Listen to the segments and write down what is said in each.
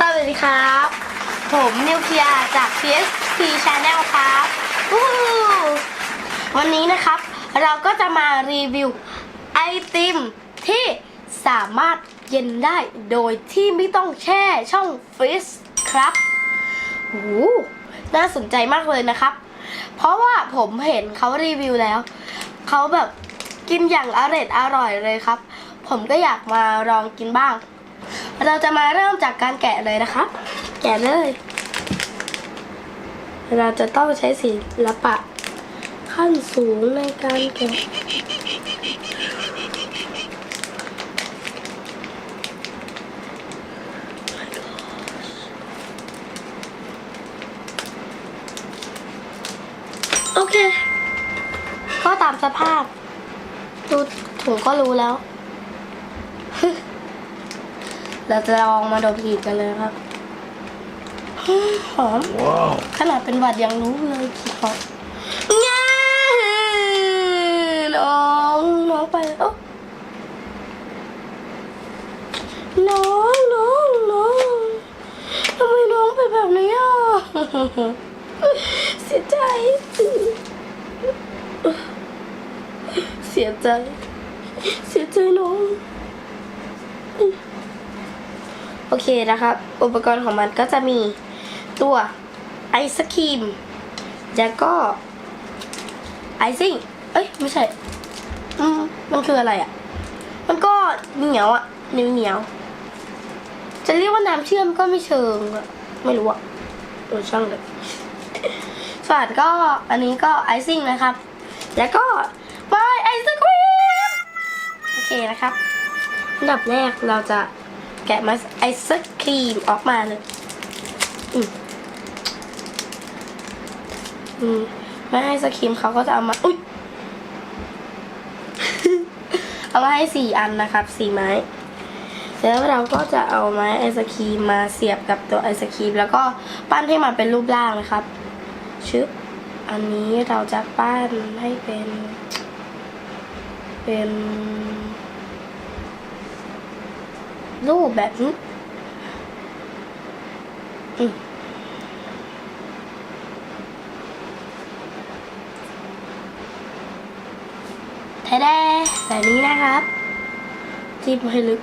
สวัสดีครับ ผมนิวเคลียร์จาก PSP Channel ครับวู้วันนี้นะครับ เราก็จะมารีวิวไอติมที่สามารถเย็นได้โดยที่ไม่ต้องแช่ช่องฟรีซครับโอ้โหน่าสนใจมากเลยนะครับ เพราะว่าผมเห็นเขารีวิวแล้ว เขาแบบกินอย่างอร่อยอร่อยเลยครับ ผมก็อยากมาลองกินบ้าง เราจะมาเริ่มจากการแกะเลยนะคะ แกะเลย เราจะต้องใช้ศิลปะ ขั้นสูงในการแกะโอเค ก็ตามสภาพ ดูถุงก็รู้แล้ว เราจะลองมาดมกลิ่นกันเลยครับหอม Wow. ขนาดเป็นหวัดยังรู้เลยกลิ่นหอมง่าน้องน้องไปแล้วน้องน้องน้องทำไมน้องเป็นแบบนี้อะเสียใจ เสียใจ เสียใจน้อง โอเคนะครับ อุปกรณ์ของมันก็จะมีตัวไอศครีมแล้วก็ไอซิ่ง เอ้ย ไม่ใช่ อืม มันคืออะไรอะ่ะ มันก็เหนียวอะ่ะเหนียวเหนียว จะเรียกว่าน้ำเชื่อมก็ไม่เชิงอะไม่รู้อะ่ะเออช่างเลยส่วนก็อันนี้ก็ไอซิ่งนะครับ แล้วก็ไมไอศครีม โอเคนะครับ อันดับแรกเราจะ แกะมาไอศครีมออกมาเลย อืมอืมไม่ให้สครีมเขาก็จะเอามา อุ้ยเอามาให้สี่อันนะครับสี่ไม้ แล้วเราก็จะเอาไม้ไอศครีมมาเสียบกับตัวไอศครีมแล้วก็ปั้นให้มันเป็นรูปร่างนะครับ ชึบ อันนี้เราจะปั้นให้เป็น เป็น รูปแบบนี้แท้ๆแบบนี้นะครับจิ้มให้ลึก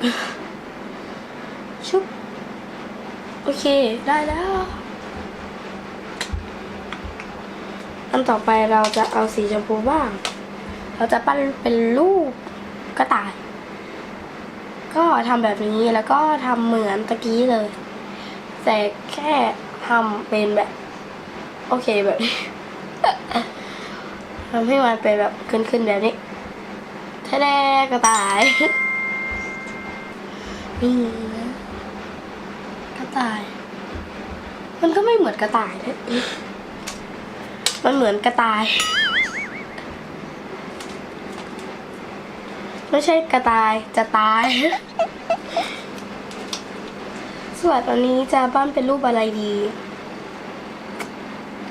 ชุบ โอเค ได้แล้วอันต่อไปเราจะเอาสีชมพูบ้าง เราจะปั้นเป็นรูปกระต่าย ทำแบบนี้แล้วก็ทำเหมือนตะกี้เลย แต่แค่ทำเป็นแบบ โอเคแบบนี้ทำให้มันเป็นแบบขึ้นๆแบบนี้แท้ๆกระต่ายนี่นะกระต่าย มันก็ไม่เหมือนกระต่ายนะมันเหมือนกระต่าย ไม่ใช่กระต่ายจะตาย ส่วนอันนี้จะบ้านเป็นรูปอะไรดี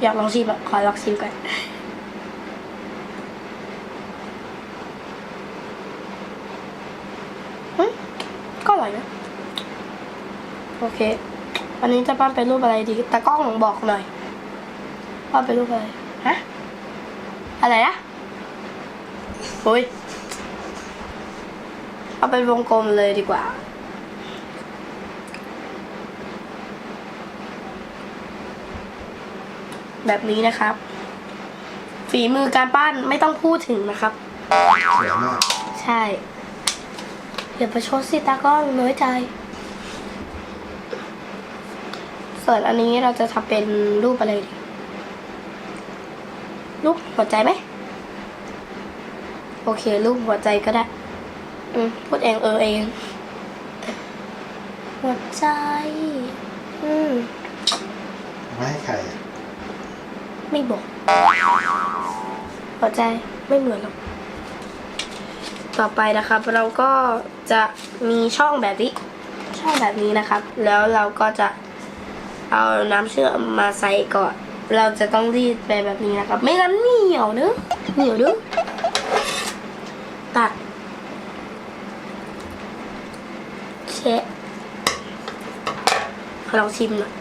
อยากลองชิมอะขอลองชิมก่อนก็อร่อยนะ โอเคอันนี้จะปั้นเป็นรูปอะไรดีตากล้องบอกหน่อยว่าเป็นรูปอะไร ฮะ อะไรนะโอ้ย เอาเป็นวงกลมเลยดีกว่า แบบนี้นะครับ ฝีมือการปั้นไม่ต้องพูดถึงนะครับ สวยมากใช่อย่าประชดสิตากล้องน้อยใจ ส่วนอันนี้เราจะทำเป็นรูปอะไรดีรูปหัวใจไหม โอเค รูปหัวใจก็ได้อืม พูดเองเออเอง หัวใจ อืมไม่ให้ใครอะไม่บอกหัวใจไม่เหมือนหรอก ต่อไปนะครับ เราก็จะมีช่องแบบนี้ ช่องแบบนี้นะครับ แล้วเราก็จะเอาน้ำเชื่อมมาใส่ก่อน เราจะต้องรีดไปแบบนี้นะครับ ไม่งั้นเหนียวเด้อเหนียวเด้อตัดแชะข ลองชิมหน่อย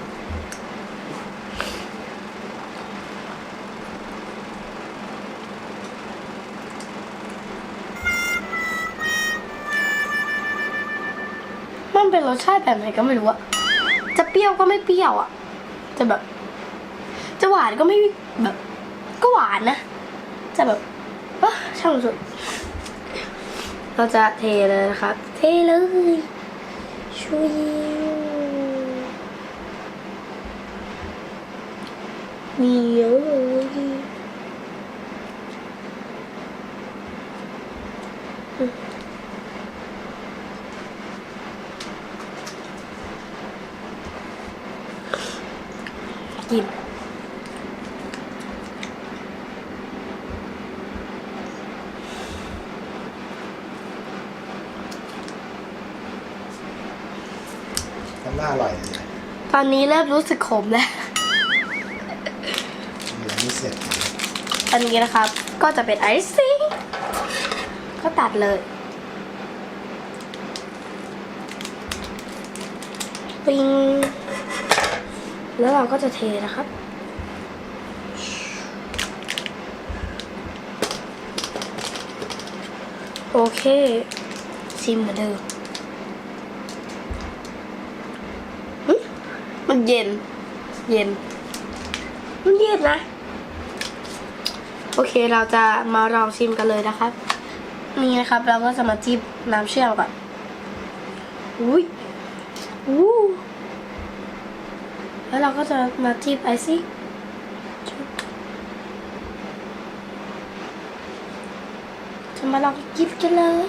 มันเป็นรสชาติแบบไหนก็ไม่รู้อะจะเปรี้ยวก็ไม่เปรี้ยวอะจะแบบ จะหวานก็ไม่แบบ ก็หวานนะ จะแบบเออช่างสุด เราจะเทเลยนะครับ เทเลยชุย มีเยอะเลยอืมกินน้ำหน้าอร่อยเลยนะตอนนี้เริ่มรู้สึกขมแล้ว เสร็จอันนี้นะครับ ก็จะเป็นไอซิ่งก็ตัดเลยปิงแล้วเราก็จะเทนะครับ โอเคชิมเหมือนเดิมมันเย็น เย็น มันเย็นนะ โอเคเราจะมาลองชิมกันเลยนะครับ นี่นะครับ เราก็จะมาจิ้มน้ำเชื่อมก่อนอุ้ยอู้แล้วเราก็จะมาจิ้มไอซิ่จะมาลองจิ้มกันเลย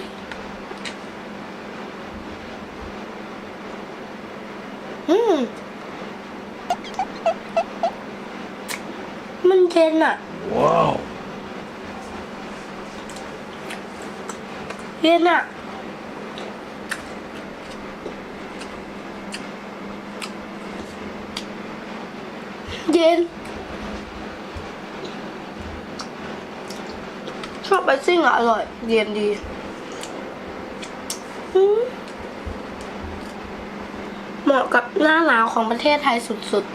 อืมมันเย็นอะว้าว เย็นอะเย็น ชอบไปซิ่งอะอร่อย เย็นดีเหมาะกับหน้าหนาวของประเทศไทยสุดๆ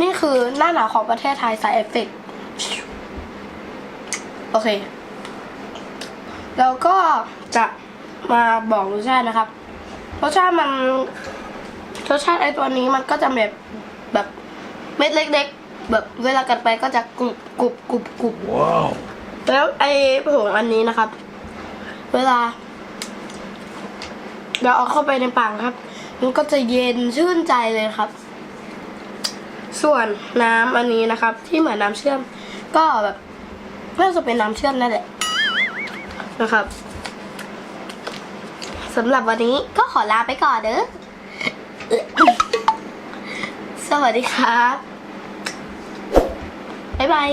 นี่คือหน้าหนาวของประเทศไทยสายเอฟเฟกต์ โอเคแล้วก็จะมาบอกรสชาตินะครับ รสชาติมันรสชาติไอตัวนี้มันก็จะแบบแบบเม็ดเล็ก ๆ แบบเวลากัดไปก็จะกรุบกรุบกรุบกรุบว้าวแล้วไอผงอันนี้นะครับ เวลา เราเอาเข้าไปในปากครับ มันก็จะเย็นชื่นใจเลยครับ ส่วนน้ำอันนี้นะครับ ที่เหมือนน้ำเชื่อมก็แบบ น่าจะเป็นน้ำเชื่อมนั่นแหละนะครับสำหรับวันนี้ก็ขอลาไปก่อนเด้อสวัสดีครับบ๊ายบาย